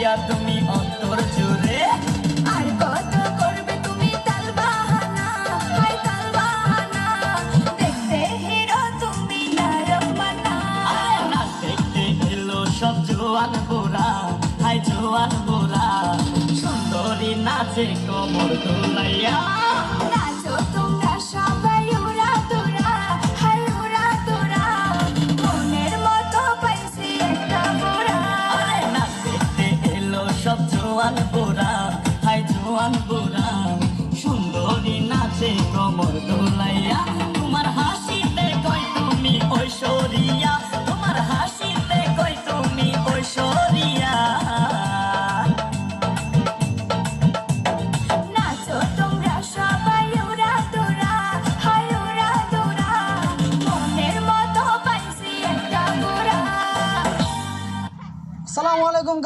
পিয়া তুমি অন্তর জুড়ে। আর কত করবে তুমি তাল বাহানা? হাই তাল বাহানা? দেখতে হিরো তুমি নারমানা আরে না দেখতে এলো সব জোয়ান বোরা। হাই জোয়ান বোরা সুন্দরী নাচে কোমর দোলাইয়া। জোয়ান বোরা হাই জোয়ান বোরা। সুন্দরী নাচে কোমর দোলাইয়া, তোমার হাসিতে কই তুমি ঐশ্বরিয়া? তোমার হাসিতে কই তুমি ঐশ্বরিয়া? নাচো তোমরা সবাই, উড়া তোরা হাই উড়া তোরা। মনের মতো পাইছি একটা বোরা। সালামু আলাইকুম